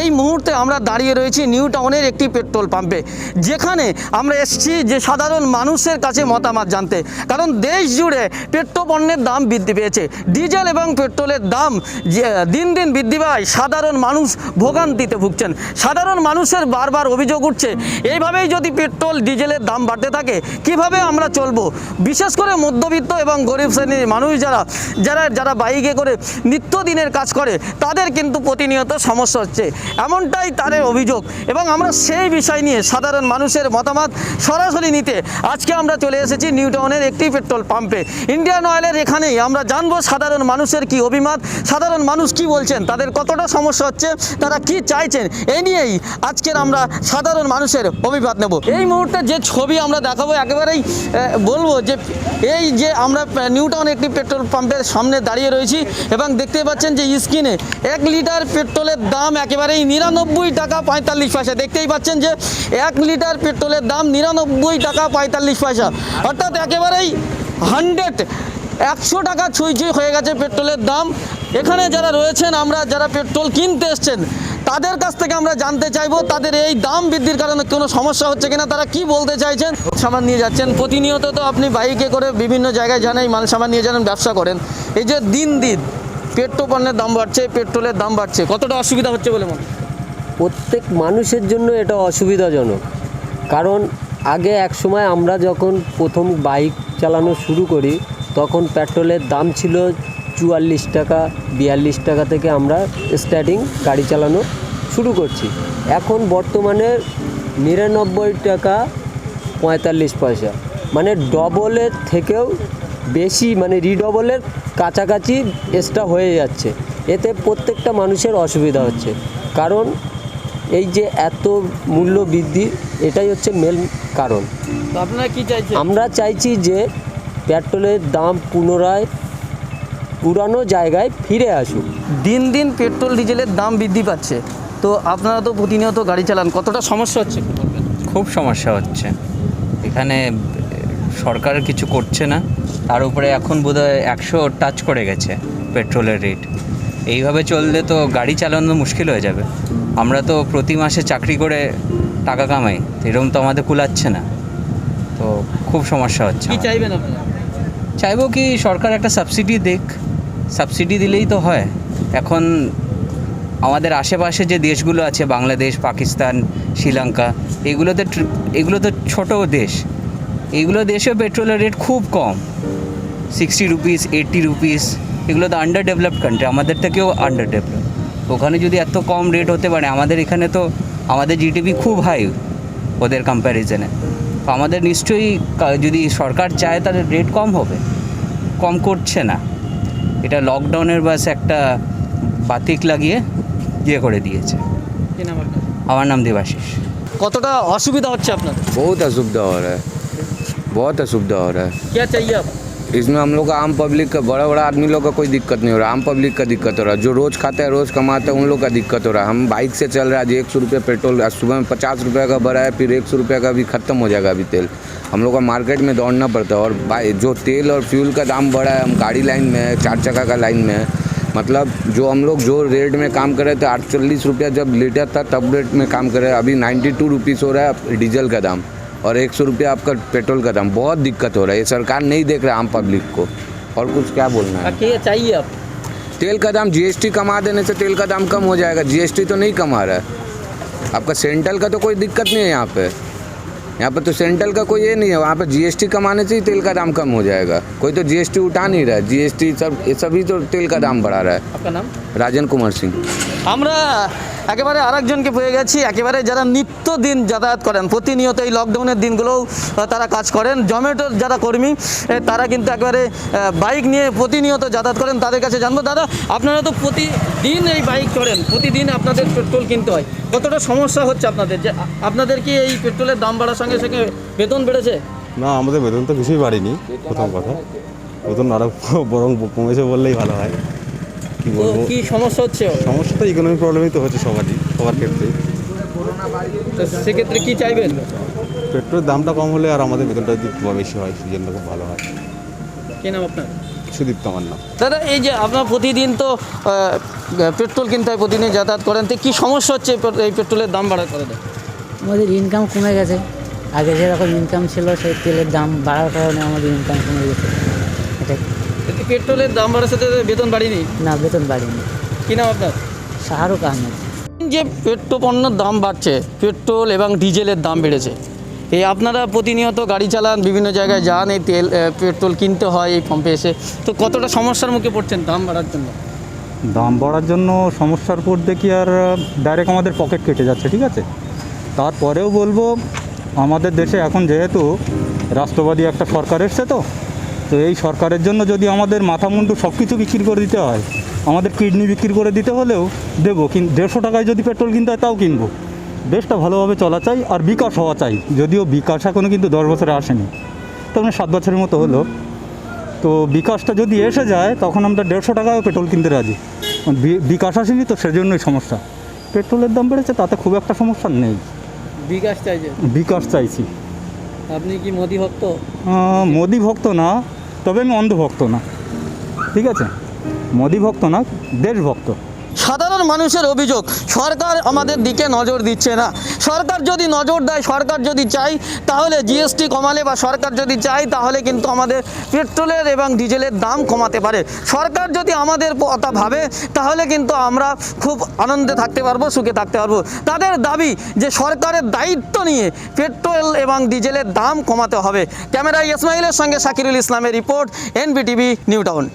এই মুহূর্তে আমরা দাঁড়িয়ে রয়েছি নিউ টাউনের একটি পেট্রোল পাম্পে। যেখানে আমরা এসেছি যে সাধারণ মানুষের কাছে মতামত জানতে। কারণ দেশ জুড়ে পেট্রোপণ্যের দাম বৃদ্ধি পেয়েছে। ডিজেল এবং পেট্রোলের দাম দিন দিন বৃদ্ধি পায়। সাধারণ মানুষ ভোগান্তিতে ভুগছেন। সাধারণ মানুষের বারবার অভিযোগ উঠছে, এইভাবেই যদি পেট্রোল, ডিজেলের দাম বাড়তে থাকে, কীভাবে আমরা চলবো? বিশেষ করে মধ্যবিত্ত এবং গরিব শ্রেণির মানুষ যারা যারা যারা বাইকে করে নিত্যদিনের কাজ করে, তাদের কিন্তু প্রতিনিয়ত সমস্যা হচ্ছে। এমনটাই তাদের অভিযোগ। এবং আমরা সেই বিষয় নিয়ে সাধারণ মানুষের মতামত সরাসরি নিতে আজকে আমরা চলে এসেছি নিউ টাউনের একটি পেট্রোল পাম্পে। ইন্ডিয়ান অয়েলের এখানেই আমরা জানব সাধারণ মানুষের কি অভিমত, সাধারণ মানুষ কি বলছেন, তাদের কতটা সমস্যা হচ্ছে, তারা কি চাইছেন এই নিয়েই আজকের আমরা সাধারণ মানুষের অভিমত নেব। এই মুহূর্তে যে ছবি আমরা দেখাবো, একেবারেই বলব যে এই যে আমরা নিউ টাউন একটি পেট্রোল পাম্পের সামনে দাঁড়িয়ে রয়েছি এবং দেখতে পাচ্ছেন যে স্ক্রিনে এক লিটার পেট্রোলের দাম একেবারেই নিরানব্বই টাকা পঁয়তাল্লিশ পয়সা। দেখতেই পাচ্ছেন যে এক লিটার পেট্রোলের দাম নিরানব্বই টাকা পঁয়তাল্লিশ পয়সা। অর্থাৎ একেবারেই হান্ড্রেড, একশো টাকা ছুঁই ছুঁই হয়ে গেছে পেট্রোলের দাম। এখানে যারা রয়েছেন, আমরা যারা পেট্রোল কিনতে এসছেন, তাদের কাছ থেকে আমরা জানতে চাইব, তাদের এই দাম বৃদ্ধির কারণে কোনো সমস্যা হচ্ছে কিনা, তারা কি বলতে চাইছেন? সামান নিয়ে যাচ্ছেন। প্রতিনিয়ত তো আপনি বাইকে করে বিভিন্ন জায়গায় এই মাল সামান নিয়ে যান, ব্যবসা করেন। এই যে দিন দিন পেট্রোল পণ্যের দাম বাড়ছে, পেট্রোলের দাম বাড়ছে। কতটা অসুবিধা হচ্ছে বলে মনে প্রত্যেক মানুষের জন্য এটা অসুবিধাজনক। কারণ আগে এক সময় আমরা যখন প্রথম বাইক চালানো শুরু করি, তখন পেট্রোলের দাম ছিল চুয়াল্লিশ টাকা, বিয়াল্লিশ টাকা থেকে আমরা স্টার্টিং গাড়ি চালানো শুরু করছি। এখন বর্তমানে নিরানব্বই টাকা পঁয়তাল্লিশ পয়সা মানে ডবলের থেকেও বেশি মানে রিডবলের কাছাকাছি এক্সট্রা হয়ে যাচ্ছে। এতে প্রত্যেকটা মানুষের অসুবিধা হচ্ছে। কারণ এই যে এত মূল্য বৃদ্ধি এটাই হচ্ছে মেন কারণ। তো আপনারা কি চাইছেন? আমরা চাইছি যে পেট্রোলের দাম পুনরায় পুরানো জায়গায় ফিরে আসুক। দিন দিন পেট্রোল ডিজেলের দাম বৃদ্ধি পাচ্ছে। তো আপনারা তো প্রতিনিয়ত গাড়ি চালান কতটা সমস্যা হচ্ছে? খুব সমস্যা হচ্ছে। এখানে সরকার কিছু করছে না তার উপরে এখন বোধহয় একশো টাচ করে গেছে পেট্রোলের রেট এইভাবে চললে তো গাড়ি চালানো মুশকিল হয়ে যাবে। আমরা তো প্রতি মাসে চাকরি করে টাকা কামাই এরকম তো আমাদের কুলাচ্ছে না। তো খুব সমস্যা হচ্ছে কি। চাইবেন আপনারা চাইব কি সরকার একটা সাবসিডি দেখ সাবসিডি দিলেই তো হয়। এখন আমাদের আশেপাশে যে দেশগুলো আছে বাংলাদেশ পাকিস্তান শ্রীলঙ্কা এগুলোতে এগুলো তো ছোট দেশ। এগুলো দেশে পেট্রোলের রেট খুব কম। সিক্সটি রুপিস এইটটি রুপিস এগুলো তো আন্ডার ডেভেলপড কান্ট্রি আমাদের থেকেও আন্ডার ডেভেলপ ওখানে যদি এত কম রেট হতে পারে আমাদের এখানে তো আমাদের জিডিপি খুব হাই ওদের কম্প্যারিজনে তো আমাদের নিশ্চয়ই যদি সরকার চায় তাহলে রেট কম হবে। কম করছে না। এটা লকডাউনের বাস একটা বাতিক লাগিয়ে ইয়ে করে দিয়েছে। আমার নাম দেবাশিস। কতটা অসুবিধা হচ্ছে আপনার বহুত অসুবিধা হয়। बहुत असुविधा हो रहा है। क्या चाहिए आप इसमें हम लोग का आम पब्लिक का बड़ा बड़ा आदमी लोग का कोई दिक्कत नहीं हो रहा। आम पब्लिक का दिक्कत हो रहा। है जो रोज़ खाते हैं रोज़ कमाते हैं उन लोग का दिक्कत हो रहा है। हम बाइक से चल रहा है आज एक सौ रुपये पेट्रोल आज सुबह में पचास रुपये का भरा है फिर एक सौ रुपये का भी ख़त्म हो जाएगा अभी तेल। हम लोग का मार्केट में दौड़ना पड़ता है और जो तेल और फ्यूल का दाम बढ़ा है हम गाड़ी लाइन में है चार चक्का का लाइन में है। मतलब जो हम लोग जो रेट में काम कर रहे थे अड़तालीस रुपया जब लीटर था तब रेट में काम कर रहे हैं। अभी नाइन्टी टू रुपीज़ हो रहा है डीजल का दाम। और एक सौ रुपया आपका पेट्रोल का दाम। बहुत दिक्कत हो रहा है। ये सरकार नहीं देख रहा आम पब्लिक को। और कुछ क्या बोलना है? चाहिए आप तेल का दाम जीएसटी कमा देने से तेल का दाम कम हो जाएगा। जीएसटी तो नहीं कमा रहा है। आपका सेंट्रल का तो कोई दिक्कत नहीं है यहाँ पे। यहाँ पर तो सेंट्रल का कोई ये नहीं है। वहाँ पर जीएसटी कमाने से ही तेल का दाम कम हो जाएगा। कोई तो जीएसटी उठा नहीं रहा है। जीएसटी सब सभी तो तेल का दाम बढ़ा रहा है। आपका नाम? राजन कुमार सिंह। हमारा একেবারে আরেকজনকে পেয়ে গেছি। একেবারে যারা নিত্য দিন যাতায়াত করেন, প্রতিনিয়ত এই লকডাউনের দিনগুলোও তারা কাজ করেন। জমেটোর যারা কর্মী তারা কিন্তু একেবারে বাইক নিয়ে প্রতিনিয়ত যাতায়াত করেন তাদের কাছে জানব। দাদা, আপনারা তো প্রতিদিন এই বাইক চড়েন প্রতিদিন আপনাদের পেট্রোল কিনতে হয়। কতটা সমস্যা হচ্ছে আপনাদের? যে, আপনাদের কি এই পেট্রোলের দাম বাড়ার সঙ্গে সঙ্গে বেতন বেড়েছে? না, আমাদের বেতন তো কিছুই বাড়েনি, প্রথম কথা। বেতন আরও বরং কমেছে বললেই ভালো হয়। কি বলব? কি সমস্যা হচ্ছে? সমস্যা তো ইকোনমিক প্রবলেমই তো হচ্ছে সবারই সবার ক্ষেত্রে তো সেক্ষেত্রে কি চাইবেন? পেট্রোলের দামটা কম হলে আর আমাদের বেতনটা যদি বেশি হয় সেই জন্য খুব ভালো হয়। কি নাম আপনার? সুদীপ্ত আমার নাম। দাদা এই যে আপনার প্রতিদিন তো পেট্রোল কিনতে হয় প্রতিদিন যাতায়াত করেন তো কী সমস্যা হচ্ছে এই পেট্রোলের দাম বাড়ার কারণে? আমাদের ইনকাম কমে গেছে। আগে যেরকম ইনকাম ছিল সেই তেলের দাম বাড়ার কারণে আমাদের ইনকাম কমে গেছে। পেট্রোলের দাম বাড়ার সাথে বেতন বাড়েনি? না বেতন বাড়েনি। কি নাম আপনার? শাহরুখ আহমেদ। যে পেট্রোল পণ্যের দাম বাড়ছে পেট্রোল এবং ডিজেলের দাম বেড়েছে এই আপনারা প্রতিনিয়ত গাড়ি চালান বিভিন্ন জায়গায় যান এই তেল পেট্রোল কিনতে হয় এই পাম্পে এসে। তো কতটা সমস্যার মুখে পড়ছেন দাম বাড়ার জন্য? দাম বাড়ার জন্য সমস্যার পর দেখি আর ডাইরেক্ট আমাদের পকেট কেটে যাচ্ছে ঠিক আছে? তারপরেও বলব আমাদের দেশে এখন যেহেতু রাষ্ট্রবাদী একটা সরকার এসছে তো তো এই সরকারের জন্য যদি আমাদের মাথা মুন্ডু সব কিছু বিক্রি করে দিতে হয় আমাদের কিডনি বিক্রি করে দিতে হলেও দেবো কিন্তু দেড়শো টাকায় যদি পেট্রোল কিনতে হয় তাও কিনবো। দেশটা ভালোভাবে চলা চাই আর বিকাশ হওয়া চাই যদিও বিকাশ এখনও কিন্তু দশ বছরে আসেনি। তখন সাত বছরের মতো হলো। তো বিকাশটা যদি এসে যায় তখন আমরা দেড়শো টাকায় পেট্রোল কিনতে রাজি। বিকাশ আসেনি তো সেজন্যই সমস্যা। পেট্রোলের দাম বেড়েছে তাতে খুব একটা সমস্যা নেই। বিকাশ চাইছে বিকাশ চাইছি। আপনি কি মোদি ভক্ত? মোদি ভক্ত না। তবে আমি অন্ধভক্ত না। ঠিক আছে? মোদি ভক্ত না, দেশভক্ত। সাধারণ মানুষের অভিযোগ, সরকার আমাদের দিকে নজর দিচ্ছে না। সরকার যদি নজর দেয়, সরকার যদি চাই তাহলে জিএসটি কমালে বা সরকার যদি চাই তাহলে কিন্তু আমাদের পেট্রোলের এবং ডিজেলের দাম কমাতে পারে। সরকার যদি আমাদের কথা ভাবে, তাহলে কিন্তু আমরা খুব আনন্দে থাকতে পারব, সুখে থাকতে পারব। তাদের দাবি যে সরকারের দায়িত্ব নিয়ে পেট্রোল এবং ডিজেলের দাম কমাতে হবে। ক্যামেরায় ইসমাইলের সঙ্গে শাকিরুল ইসলামের রিপোর্ট, এনবিটিভি নিউ টাউন